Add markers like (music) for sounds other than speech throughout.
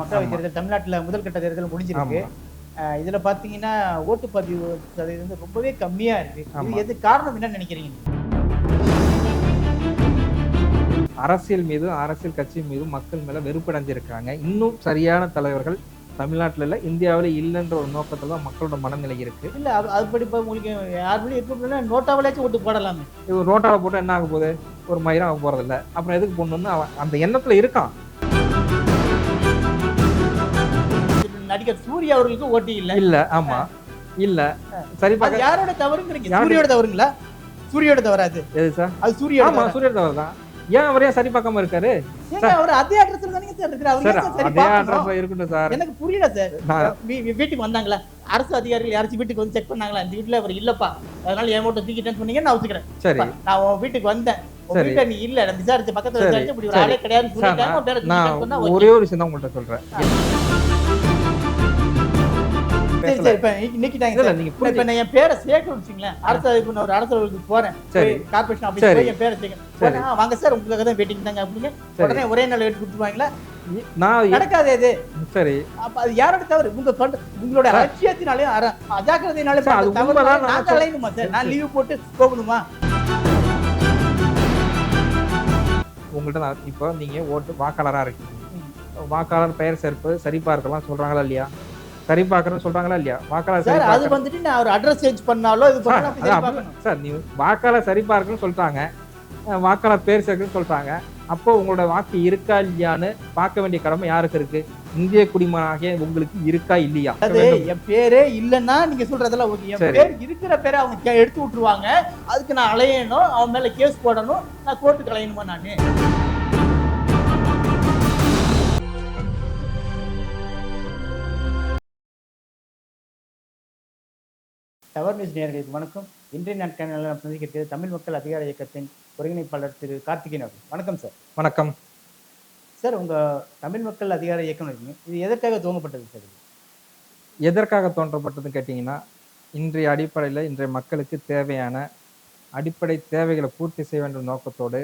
மக்களவைத் தேர்தல் தமிழ்நாட்டுல முதல் கட்ட தேர்தல் முடிஞ்சிருக்கு. இதுல பாத்தீங்கன்னா ஓட்டுப்பதிவு சதவீதம் வந்து ரொம்பவே கம்மியா இருக்கு. இது. எது காரணம் என்ன நினைக்கிறீங்க? அரசியல் மீதும் அரசியல் கட்சி மீதும் மக்கள் மேல வெறுப்படைஞ்சிருக்காங்க. இன்னும் சரியான தலைவர்கள் தமிழ்நாட்டுல இல்ல இந்தியாவில இல்லைன்ற ஒரு நோக்கத்துல தான் மக்களோட மனநிலை இருக்கு. இல்ல அது அதுபடி இப்ப உங்களுக்கு யார் மொழி இருக்க முடியல நோட்டாவிலாச்சும் ஓட்டு போடலாமே. இது ஒரு ரோட்டாவை போட்டு என்ன ஆக போகுது? ஒரு மயிரம் ஆக போறது இல்ல அப்புறம் எதுக்கு போடணும்னு அந்த எண்ணத்துல இருக்கான். நடிகர் சூர்யா அவர்களுக்கு ஓட்டு இல்ல. இல்ல ஆமா. இல்ல. சரி பார்க்க யாரோட தவறுங்கிறீங்க? யாரோட- சூரியோட தவறுங்களா? சூரியோட தவறாது எது சார்? அது சூரியோட ஆமா தவறா? சூரிய தவறு தான். ஏன் அவரையும் சரி பார்க்காம இருக்காரு? அவர் அதே அட்ரஸ்ல தானே சார் அவர் சரி அதே? அட்ரஸ்ல இருக்கட்டும் சார். எனக்கு புரியல சார். வீட்டுக்கு வந்தாங்களா? அரசு அதிகாரிகள் யாராச்சும் வீட்டுக்கு வந்து செக் பண்ணாங்களா? இந்த வீட்டுல அவர் இல்லப்பா. அதனால என் மட்டும் தூக்கிட்டேன்னு சொன்னீங்க நான் ஒத்துக்கிறேன். சரி. நான் உன் வீட்டுக்கு வந்தேன். நீ இல்ல. நான் விசாரிச்ச பக்கத்துல இப்படி ஒரு. ஆளே ஓகே. ஒரே ஒரு விஷயம் தான் உங்கள்கிட்ட சொல்றேன். இப்ப இன்னைக்கு- இப்ப நான் என் பேரை சேர்க்கணும்னு வச்சுங்களேன். அரசு இப்ப நான் ஒரு அலுவலகத்துக்கு போறேன். சரி. கார்பரேஷன் சரி. போய் என் பேரை சேர்க்கணும். சரி. உடனே, "ஆ, வாங்க சார் உங்களுக்காக தான் வெயிட்டிங் தாங்க அப்படின்னு. உடனே ஒரே நாள் எடுத்து கொடுத்துருவாங்களா? நான் நடக்காது இது. சரி. அப்ப அது யாரோட தவறு? உங்க உங்களோட சார். அலட்சியத்தினாலே அர- அஜாக்கிரதையினாலே. நான் அலையணுமா சார்? நான் லீவு போட்டு போகணுமா? உங்கள்கிட்ட நான் இப்போ நீங்க ஓட்டு வாக்காளரா இருக்கீங்க. வாக்காளர் பெயர் சேர்ப்பு சரி பார்க்கலாம் சொல்றாங்களா இல்லையா? சரி பார்க்கறேன்னு சொல்றாங்களா இல்லையா? வாக்காளர் சரி அது வந்துட்டு நான் ஒரு அட்ரஸ் சேஞ்ச் பண்ணாலோ இது சார், நீ வாக்காளர் சரி பார்க்கணும்னு அஹ் வாக்காளர் பேர் சேர்க்கணும்னு சொல்லிட்டாங்க. அப்போ உங்களோட வாக்கு இருக்கா இல்லையான்னு பார்க்க வேண்டிய கடமை யாருக்கு இருக்கு? இந்திய குடிமகனாகிய உங்களுக்கு இருக்கா இல்லையா? அது என் பேரே இல்லைன்னா நீங்க சொல்றதெல்லாம் ஓகே. என். பேர் இருக்கிற பேரை அவங்க எடுத்து விட்டுருவாங்க. அதுக்கு நான் அலையணும் அவன் மேல கேஸ் போடணும். நான் கோர்ட்டுக்கு அலையணுமா நானு? டவர் நியூஸ் நேயர்களுக்கு வணக்கம். இன்றைய நாட்களில் நாம் சந்திக்கிறது தமிழ் மக்கள் அதிகார இயக்கத்தின் ஒருங்கிணைப்பாளர் திரு கார்த்திகேயன் அவர்கள். வணக்கம் சார் வணக்கம். சார் உங்க தமிழ் மக்கள் அதிகார இயக்கம் இருக்கீங்க இது எதற்காக துவங்கப்பட்டது சார்? எதற்காக தோன்றப்பட்டதுன்னு கேட்டிங்கன்னா இன்றைய அடிப்படையில் இன்றைய மக்களுக்கு தேவையான அடிப்படை தேவைகளை பூர்த்தி செய்ய வேண்டும் நோக்கத்தோடு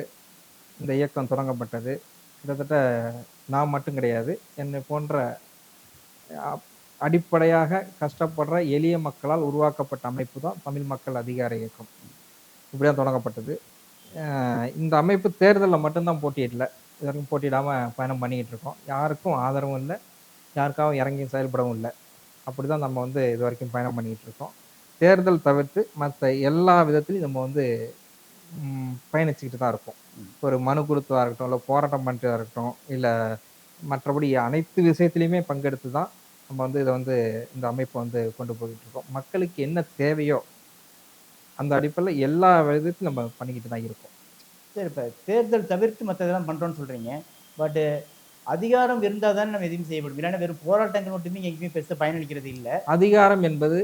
இந்த இயக்கம் தொடங்கப்பட்டது. கிட்டத்தட்ட நான் மட்டும் கிடையாது என்னை போன்ற அடிப்படையாக கஷ்டப்படுற எளிய மக்களால் உருவாக்கப்பட்ட அமைப்பு தான் தமிழ் மக்கள் அதிகார இயக்கம். இப்படி தான் தொடங்கப்பட்டது இந்த அமைப்பு தேர்தலில் மட்டும்தான் போட்டியிடல. இதற்கும் போட்டியிடாமல் பயணம் பண்ணிக்கிட்டு இருக்கோம். யாருக்கும் ஆதரவும் இல்லை. யாருக்காகவும் இறங்கி செயல்படவும் இல்லை. அப்படி தான் நம்ம வந்து இது வரைக்கும் பயணம் பண்ணிக்கிட்டு இருக்கோம். தேர்தல் தவிர்த்து மற்ற எல்லா விதத்துலையும் நம்ம வந்து பயணிச்சுக்கிட்டு தான் இருக்கோம். ஒரு மனு கொடுத்ததாக இருக்கட்டும் இல்லை போராட்டம் பண்ணுறதா இருக்கட்டும் இல்லை மற்றபடி அனைத்து விஷயத்துலையுமே பங்கெடுத்து தான் நம்ம வந்து இதை வந்து இந்த அமைப்பை வந்து கொண்டு போய்கிட்டு இருக்கோம். மக்களுக்கு என்ன தேவையோ அந்த அடிப்படையில் எல்லா விதத்தையும் நம்ம பண்ணிக்கிட்டு தான் இருக்கோம். சரி இப்போ தேர்தல் தவிர்த்து மற்றதெல்லாம் பண்ணுறோன்னு சொல்கிறீங்க பட்டு அதிகாரம் இருந்தால் தானே நம்ம எதையும் செய்யப்படும் இல்லைன்னா வெறும் போராட்டங்கள் மட்டுமே எங்கேயுமே பெருசாக பயனளிக்கிறது இல்லை. அதிகாரம் என்பது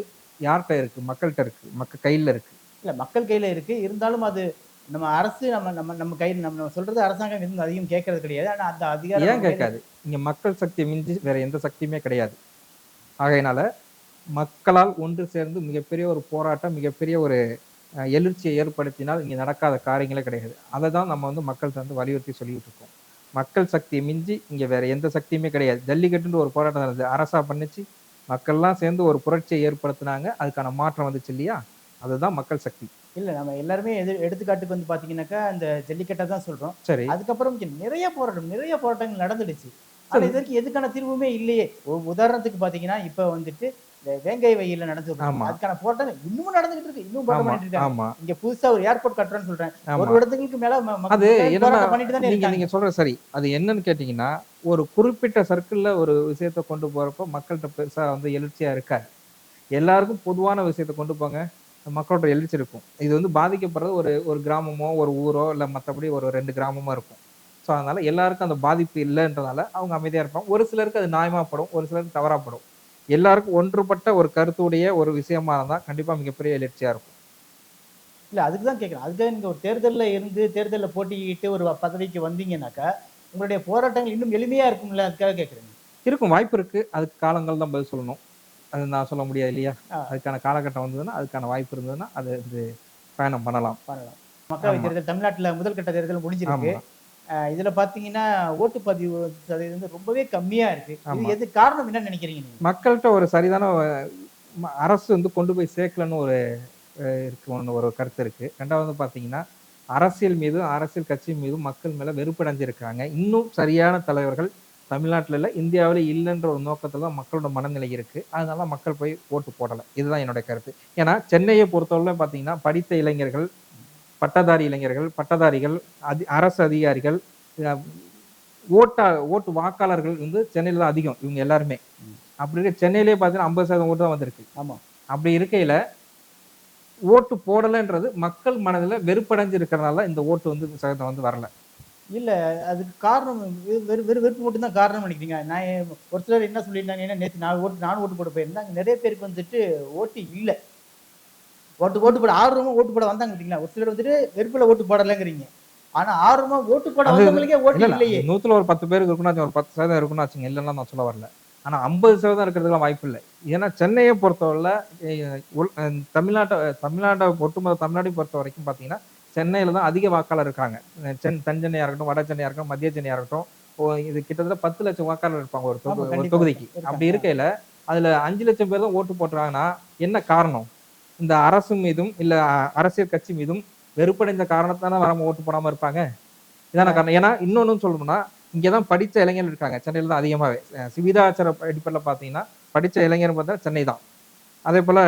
யார்கிட்ட இருக்கு? மக்கள்கிட்ட இருக்கு. மக்கள் கையில் இருக்கு. இல்லை மக்கள் கையில் இருக்குது இருந்தாலும் அது நம்ம அரசு நம்ம நம்ம நம்ம கையில் நம்ம சொல்கிறது அரசாங்கம் எதுவும் அதிகம் கேட்கறது கிடையாது. ஆனால் அந்த அதிகாரம் ஏன் நம்ம கேட்காது? இங்க மக்கள் சக்தி மிஞ்சி வேற எந்த சக்தியுமே கிடையாது. ஆகையினால மக்களால் ஒன்று சேர்ந்து மிகப்பெரிய ஒரு போராட்டம் மிகப்பெரிய ஒரு எழுச்சியை ஏற்படுத்தினால் இங்க நடக்காத காரியங்களே கிடையாது. அதை தான் நம்ம வந்து மக்கள் வந்து வலியுறுத்தி சொல்லிட்டு இருக்கோம். மக்கள் சக்தியை மிஞ்சி இங்க வேற எந்த சக்தியுமே கிடையாது. ஜல்லிக்கட்டுன்னு ஒரு போராட்டம் நடந்தது. அரசா பண்ணிச்சு. மக்கள்லாம் சேர்ந்து ஒரு புரட்சியை ஏற்படுத்தினாங்க. அதுக்கான மாற்றம் வந்துச்சு இல்லையா? அதுதான் மக்கள் சக்தி. இல்லை நம்ம எல்லாருமே எது எடுத்துக்காட்டுக்கு வந்து பார்த்தீங்கன்னாக்கா அந்த ஜல்லிக்கட்டை தான் சொல்கிறோம் சரி. அதுக்கப்புறம் நிறைய போராட்டம் நிறைய போராட்டங்கள் நடந்துடுச்சு. ஆனா இதற்கு எதுக்கான தீர்வுமே இல்லையே. உதாரணத்துக்கு பாத்தீங்கன்னா இப்ப வந்துட்டு இந்த வேங்கை வயல்ல நடந்து. அதுக்கான போராட்டம் இன்னமும் நடந்துகிட்டு இருக்கு. இன்னும் போராட்டம் பண்ணிட்டு இருக்காங்க. இங்க புதுசா ஒரு ஏர்போர்ட் கட்டுறேன்னு சொல்றேன். ஒரு இடத்துக்கு மேல அது நீங்க நீங்க சொல்ற சரி அது என்னன்னு கேட்டீங்கன்னா ஒரு குறிப்பிட்ட சர்க்கிள்ல ஒரு விஷயத்த கொண்டு போறப்போ மக்கள்கிட்ட பெருசா வந்து எழுச்சியா இருக்காது. எல்லாருக்கும் பொதுவான விஷயத்த கொண்டு போங்க. மக்களோட எழுச்சி இருக்கும். இது வந்து பாதிக்கப்படுறது ஒரு ஒரு கிராமமோ ஒரு ஊரோ இல்ல மற்றபடி ஒரு ரெண்டு கிராமமோ இருக்கும். ஸோ அதனால எல்லாருக்கும் அந்த பாதிப்பு இல்லைன்றதால அவங்க அமைதியா இருப்பாங்க. ஒரு சிலருக்கு அது நியாயமாப்படும் ஒரு சிலருக்கு தவறாப்படும். எல்லாருக்கும் ஒன்றுபட்ட ஒரு கருத்துடைய ஒரு விஷயமா இருந்தா கண்டிப்பா மிகப்பெரிய எழுச்சியா இருக்கும். இல்ல அதுக்கு தான் கேட்கறேன் அதுக்காக நீங்க ஒரு தேர்தல்ல இருந்து தேர்தல்ல போட்டியிட்டு ஒரு பதவிக்கு வந்தீங்கன்னாக்கா உங்களுடைய போராட்டங்கள் இன்னும் எளிமையா இருக்கும்ல அதுக்காக கேட்கறேன் இருக்கும். வாய்ப்பு இருக்கு. அதுக்கு காலங்கள் தான் பதில் சொல்லணும். அது நான் சொல்ல முடியாது இல்லையா. அதுக்கான காலகட்டம் வந்ததுன்னா அதுக்கான வாய்ப்பு இருந்ததுன்னா அது வந்து பயணம் பண்ணலாம். பண்ணலாம். மக்களவை. தேர்தல் தமிழ்நாட்டுல முதல் கட்ட தேர்தல் முடிஞ்சிருக்கு. இதுல பாத்தீங்கன்னா ஓட்டுப்பதிவு சதவீதம் வந்து ரொம்பவே கம்மியா இருக்கு. இது. எது காரணம் என்ன நினைக்கிறீங்க மக்கள்கிட்ட ஒரு சரிதான அரசு வந்து கொண்டு போய் சேர்க்கலன்னு ஒரு இருக்கு ஒன்று ஒரு கருத்து இருக்கு. ரெண்டாவது வந்து பார்த்தீங்கன்னா அரசியல் மீதும் அரசியல் கட்சி மீதும் மக்கள் மேல வெறுப்படைஞ்சிருக்காங்க இன்னும் சரியான தலைவர்கள் தமிழ்நாட்டில் இல்லை இந்தியாவில் இல்லைன்ற ஒரு நோக்கத்தில் தான் மக்களோட மனநிலை இருக்கு. அதனால மக்கள் போய் ஓட்டு போடலை. இதுதான் என்னுடைய கருத்து. ஏன்னா சென்னையை பொறுத்தவரை பார்த்தீங்கன்னா படித்த இளைஞர்கள் பட்டதாரி இளைஞர்கள் பட்டதாரிகள் அதி அரசு அதிகாரிகள் ஓட்டா ஓட்டு வாக்காளர்கள் வந்து சென்னையில் தான் அதிகம் இவங்க எல்லாருமே. அப்படி இருக்க சென்னையிலே பார்த்தீங்கன்னா ஐம்பது சதவீதம் ஓட்டு தான் வந்திருக்கு. ஆமா. அப்படி இருக்கையில ஓட்டு போடலைன்றது மக்கள் மனதில் வெறுப்படைஞ்சு இருக்கிறனால இந்த ஓட்டு வந்து சதவீதம் வந்து வரல. இல்ல அதுக்கு காரணம் வெறு வெறு வெறுப்பு மட்டும் தான் காரணம் நினைக்கிறீங்க? நான் ஒரு சிலர் என்ன சொல்லியிருந்தாங்க ஏன்னா நேற்று நான் ஓட்டு நானும் ஓட்டு போட போயிருந்தேன். நிறைய பேருக்கு வந்துட்டு ஓட்டு இல்ல. ஓட்டு ஓட்டு போட ஆர்வமா ஓட்டு போட வந்தாங்க ஒரு சிலர் வந்துட்டு வெறுப்புல ஓட்டு போடலைங்கிறீங்க. ஆனா ஆர்வமா ஓட்டு போட வந்தவங்களுக்கே ஓட்டு இல்ல இல்லையே. நூத்துல ஒரு பத்து பேருக்கு இருக்குன்னா ஒரு பத்து சதவீதம் இருக்குன்னு வச்சுங்க இல்லைன்னா நான் சொல்ல வரல. ஆனா ஐம்பது சதவீதம் இருக்கிறதுலாம் வாய்ப்பு இல்லை. ஏன்னா சென்னையை பொறுத்தவரை தமிழ்நாட்டை தமிழ்நாட்டை ஒட்டுமொத்த தமிழ்நாட்டையும் பொறுத்த வரைக்கும் பார்த்தீங்கன்னா சென்னையில தான் அதிக வாக்காளர் இருக்காங்க. சென் தென் சென்னையா இருக்கட்டும் வட சென்னையா இருக்கட்டும் மத்திய சென்னையா இருக்கட்டும் இது கிட்டத்தட்ட பத்து லட்சம் வாக்காளர் இருப்பாங்க ஒரு. தொகுதிக்கு. அப்படி இருக்கையில அதுல அஞ்சு லட்சம் பேர் தான் ஓட்டு போட்டுறாங்கன்னா என்ன காரணம்? இந்த அரசு மீதும் இல்ல அரசியல் கட்சி மீதும் வெறுப்படைந்த காரணத்தான வராம ஓட்டு போடாம இருப்பாங்க? இதான காரணம். ஏன்னா இன்னொன்னு சொல்லணும்னா இங்கதான் படிச்ச இளைஞர்கள் இருக்காங்க. சென்னையில தான் அதிகமாவே. சிவிதாச்சார அடிப்படையில் பார்த்தீங்கன்னா படிச்ச இளைஞர் பார்த்தா சென்னை தான். அதே போல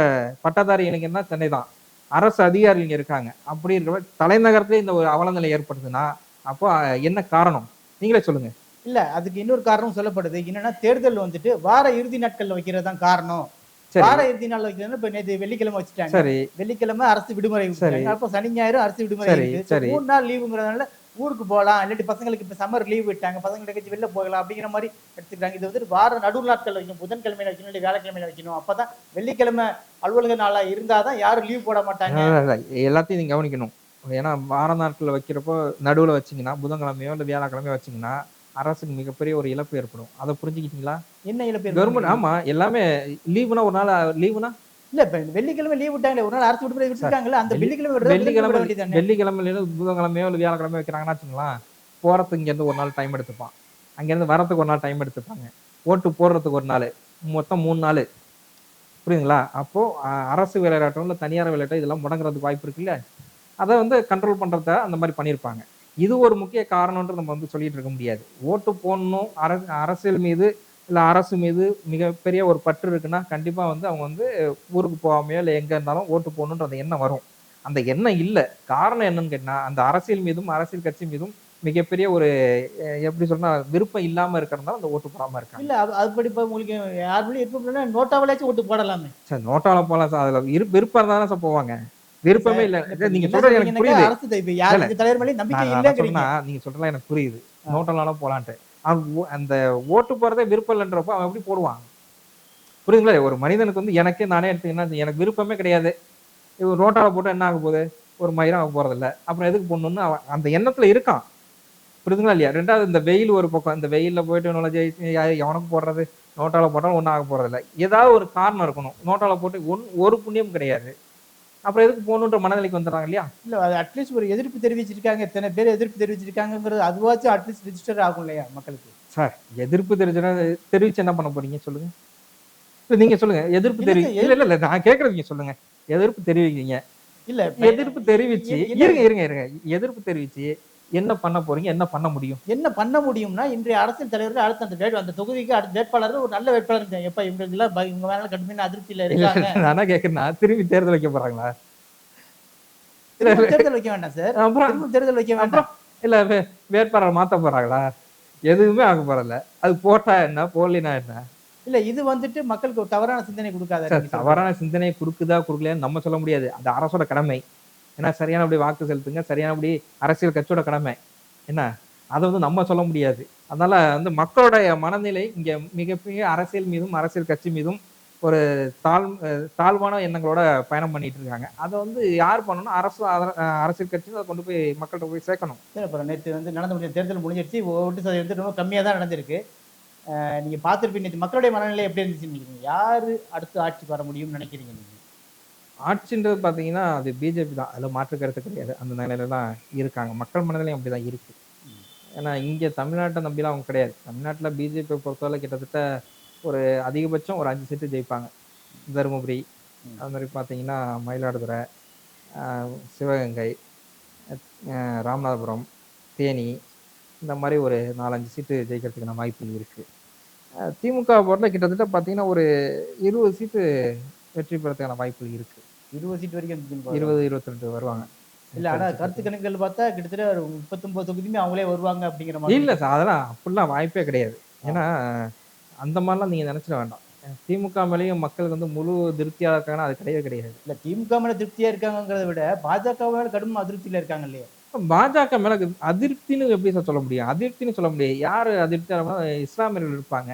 பட்டதாரி இளைஞர்னா சென்னை தான். அரசு அதிகாரிகள் இருக்காங்க. அப்படி இருக்கிற தலைநகரத்திலே இந்த ஒரு அவலநிலை ஏற்படுதுன்னா அப்போ என்ன காரணம்? நீங்களே சொல்லுங்க. இல்ல அதுக்கு இன்னொரு காரணம் சொல்லப்படுது. என்னன்னா தேர்தல் வந்துட்டு வார இறுதி நாட்கள் வைக்கிறது தான் காரணம். வார இறுதி நாள் வைக்கிறது இப்ப நேற்று வெள்ளிக்கிழமை வச்சுட்டாங்க. சரி. வெள்ளிக்கிழமை அரசு விடுமுறை சரி. அப்போ சனி ஞாயிறு அரசு விடுமுறை சரி. மூணு நாள் லீவுங்கிறதுனால ஊருக்கு போகலாம். இல்லாட்டி பசங்களுக்கு இப்ப சம்மர் லீவ் விட்டாங்க. பசங்களுக்கு கழிச்சு வெளில போகலாம் அப்படிங்கிற மாதிரி எடுத்துக்கிறாங்க. இது வந்து வார நடு நாட்கள் வைக்கணும். புதன்கிழமையில வைக்கணும் இல்லை வியாழக்கிழமையில வைக்கணும். அப்பதான் வெள்ளிக்கிழமை அலுவலக நாளா இருந்தாதான் யாரும் லீவ் போட மாட்டாங்க. எல்லாத்தையும் நீங்க கவனிக்கணும். ஏன்னா வார நாட்களில் வைக்கிறப்போ நடுவுல வச்சீங்கன்னா புதன்கிழமையோ இல்லை வியாழக்கிழமையோ வச்சீங்கன்னா அரசுக்கு மிகப்பெரிய ஒரு இழப்பு ஏற்படும். அதை புரிஞ்சுக்கிட்டீங்களா? என்ன இழப்பு கவர்மெண்ட்? ஆமா எல்லாமே லீவுனா ஒரு நாள் லீவுனா? இல்ல இப்ப வெள்ளிக்கிழமை லீவ் விட்டாங்களே ஒரு நாள் அரசு விடுமுறை விட்டுருக்காங்கல்ல அந்த வெள்ளி- வெள்ளிக்கிழமை வெள்ளிக்கிழமை வெள்ளிக்கிழமையில புதன்கிழமையோ இல்லை வியாழக்கிழமையோ வைக்கிறாங்கன்னா வச்சுங்களேன் போறதுக்கு இங்கேருந்து ஒரு நாள் டைம் எடுத்துப்பான். அங்கேருந்து வரதுக்கு ஒரு நாள் டைம் எடுத்துப்பாங்க. ஓட்டு போடுறதுக்கு ஒரு நாள் மொத்தம் மூணு நாள். புரியுதுங்களா? அப்போ அரசு விளையாட்டம் இல்லை தனியார் விளையாட்டம் இதெல்லாம் முடங்குறதுக்கு வாய்ப்பு இருக்குல்ல அதை வந்து கண்ட்ரோல் பண்றத அந்த மாதிரி பண்ணியிருப்பாங்க. இது ஒரு முக்கிய காரணம்ன்றது நம்ம வந்து சொல்லிட்டு இருக்க முடியாது. ஓட்டு போடணும் அரசு அரசியல் மீது இல்லை அரசு மீது மிகப்பெரிய ஒரு பற்று இருக்குன்னா கண்டிப்பா வந்து அவங்க வந்து ஊருக்கு போகாமையோ இல்லை எங்க இருந்தாலும் ஓட்டு போடணுன்ற அந்த எண்ணம் வரும். அந்த எண்ணம் இல்லை. காரணம் என்னன்னு கேட்டா அந்த அரசியல் மீதும் அரசியல் கட்சி மீதும் மிகப்பெரிய ஒரு எப்படி சொன்னா விருப்பம் இல்லாம இருக்கிறதுனால அந்த ஓட்டு போடாம இருக்காங்க. இல்ல அது அதுபடி உங்களுக்கு யார் மேலேயும் விருப்பம் இல்லைன்னா நோட்டாவிலாச்சும் ஓட்டு போடலாமே. சார் நோட்டால போலாம் சார். அதுல விரு விருப்பம் தானே சார் போவாங்க. விருப்பமே இல்ல. நீங்க சொல்றது எனக்கு புரியுது. அரசு தலைவர் நம்பிக்கை இல்லைங்கிறீங்க. நீங்க சொல்றதுலாம் எனக்கு புரியுது. நோட்டம்லாம் போலான்ட்டு. அந்த ஓட்டு போறதே விருப்பம் இல்லைன்றப்போ அவன் எப்படி போடுவான்? புரியுதுங்களா? ஒரு மனிதனுக்கு வந்து எனக்கே நானே எடுத்தீங்கன்னா எனக்கு விருப்பமே கிடையாது. நோட்டால போட்டு என்ன ஆக போகுது? ஒரு மயிரம் ஆக போறது இல்ல அப்புறம் எதுக்கு போடணும்னு அவன் அந்த எண்ணத்துல இருக்கான். புரியுதுங்களா இல்லையா? ரெண்டாவது இந்த வெயில் ஒரு பக்கம் இந்த வெயில்ல போயிட்டு யா- எவனுக்கு போடுறது? நோட்டால போட்டாலும் ஒன்றும் ஆக போறது இல்ல ஏதாவது ஒரு காரணம் இருக்கணும். நோட்டால போட்டு ஒன் ஒரு புண்ணியம் கிடையாது. அப்புறம் எதுக்கு போகணுன்ற மனநிலைக்கு வந்துடுறாங்க இல்லையா? இல்ல அது அட்லீஸ்ட் ஒரு எதிர்ப்பு தெரிவிச்சிருக்காங்க. இத்தனை பேர் எதிர்ப்பு தெரிவிச்சிருக்காங்கிறது அதுவாச்சும் அட்லீஸ்ட் ரிஜிஸ்டர் ஆகும் இல்லையா மக்களுக்கு? சார் எதிர்ப்பு தெரிஞ்சுனா தெரிவிச்சு என்ன பண்ண போறீங்க சொல்லுங்க. இல்ல நீங்க சொல்லுங்க. எதிர்ப்பு இல்ல தெரிவி சார், இல்ல இல்ல இல்ல நான் கேக்குறது நீங்க சொல்லுங்க. எதிர்ப்பு தெரிவிக்கிறீங்க. இல்ல எதிர்ப்பு தெரிவிச்சு இருங்க இருங்க இருங்க. எதிர்ப்பு தெரிவிச்சு என்ன பண்ண போறீங்க? என்ன பண்ண முடியும்? என்ன பண்ண முடியும்னா இன்றைய அரசியல் தலைவர்கள் அடுத்த அந்த வேட் அந்த தொகுதிக்கு அடுத்த வேட்பாளர் ஒரு நல்ல வேட்பாளர். எப்ப இவங்க எல்லாம் இவங்க மேல கடுமையான அதிருப்தியில இருக்காங்க. (laughs) நான் கேக்குறேன்னா திரும்பி தேர்தல் வைக்க போறாங்களா? தேர்தல் வைக்க வேண்டாம் சார். அப்புறம்? தேர்தல் வைக்க வேண்டாம். இல்ல வேட்பாளர் மாத்த போறாங்களா? எதுவுமே ஆக போறதில்ல. அது போட்டா என்ன? போடலினா என்ன? இல்ல இது வந்துட்டு மக்களுக்கு தவறான சிந்தனை கொடுக்காத தவறான சிந்தனை கொடுக்குதா கொடுக்கலையான்னு நம்ம சொல்ல முடியாது. அது அரசோட கடமை. ஏன்னா சரியானபடி வாக்கு செலுத்துங்க சரியானபடி அரசியல் கட்சியோட கடமை. என்ன? அதை வந்து நம்ம சொல்ல முடியாது. அதனால வந்து மக்களுடைய மனநிலை இங்க மிகப்பெரிய அரசியல் மீதும் அரசியல் கட்சி மீதும் ஒரு தாழ் தாழ்வான எண்ணங்களோட பயணம் பண்ணிட்டு இருக்காங்க. அதை வந்து யார் பண்ணணும்? அரசு அரசியல் கட்சி அதை கொண்டு போய் மக்கள்கிட்ட போய் சேர்க்கணும். அப்புறம் நேற்று வந்து நடந்து முடிஞ்ச தேர்தல் முடிஞ்சிருச்சு. ஓட்டு சதவீதம் வந்து ரொம்ப கம்மியாக தான் நடந்திருக்கு. நீங்கள் நீங்க பார்த்துருப்பீங்க நேற்று மக்களுடைய மனநிலை எப்படி இருந்துச்சுன்னு நினைக்கிறீங்க? யாரு அடுத்து ஆட்சிக்கு வர முடியும்னு நினைக்கிறீங்க நீங்க? ஆட்சின்றது பார்த்தீங்கன்னா அது பிஜேபி தான். அதில் மாற்று கருத்து கிடையாது. அந்த நிலையில தான் இருக்காங்க. மக்கள் மனதிலையும் அப்படிதான் இருக்கு. ஏன்னா இங்கே தமிழ்நாட்டை நம்பிலாம் அவங்க கிடையாது. தமிழ்நாட்டில் பிஜேபி பொறுத்தவரை கிட்டத்தட்ட ஒரு அதிகபட்சம் ஒரு அஞ்சு சீட்டு ஜெயிப்பாங்க. தருமபுரி. அது மாதிரி பார்த்தீங்கன்னா மயிலாடுதுறை சிவகங்கை ராமநாதபுரம் தேனி இந்த மாதிரி ஒரு நாலஞ்சு சீட்டு ஜெயிக்கிறதுக்கான வாய்ப்புகள் இருக்குது திமுக பொறுத்த கிட்டத்தட்ட பார்த்தீங்கன்னா ஒரு இருபது சீட்டு வெற்றி பெறதுக்கான வாய்ப்புகள் இருக்குது இருபது சீட் வரைக்கும். இருபது இருபத்தி ரெண்டு வருவாங்க. இல்ல ஆனா கருத்து கணக்குகள் பார்த்தா கிட்டத்தட்ட ஒரு முப்பத்தொன்பது தொகுதியுமே அவங்களே வருவாங்க அப்படிங்கிற மாதிரி. இல்ல சார் அதெல்லாம் அப்படிலாம் வாய்ப்பே கிடையாது. ஏன்னா அந்த மாதிரிலாம் நீங்க நினைச்சிட வேண்டாம். திமுக மேலேயும் மக்களுக்கு வந்து முழு திருப்தியா இருக்காங்கன்னா அது கிடையவே கிடையாது. இல்ல திமுக மேல திருப்தியா இருக்காங்கங்கிறத விட பாஜக மேல கடும் அதிருப்தியில இருக்காங்க இல்லையா? பாஜக மேல அதிருப்தின்னு எப்படி சார் சொல்ல முடியும்? அதிருப்தின்னு சொல்ல முடியாது. யாரு அதிருப்தியா இஸ்லாமியர்கள் இருப்பாங்க.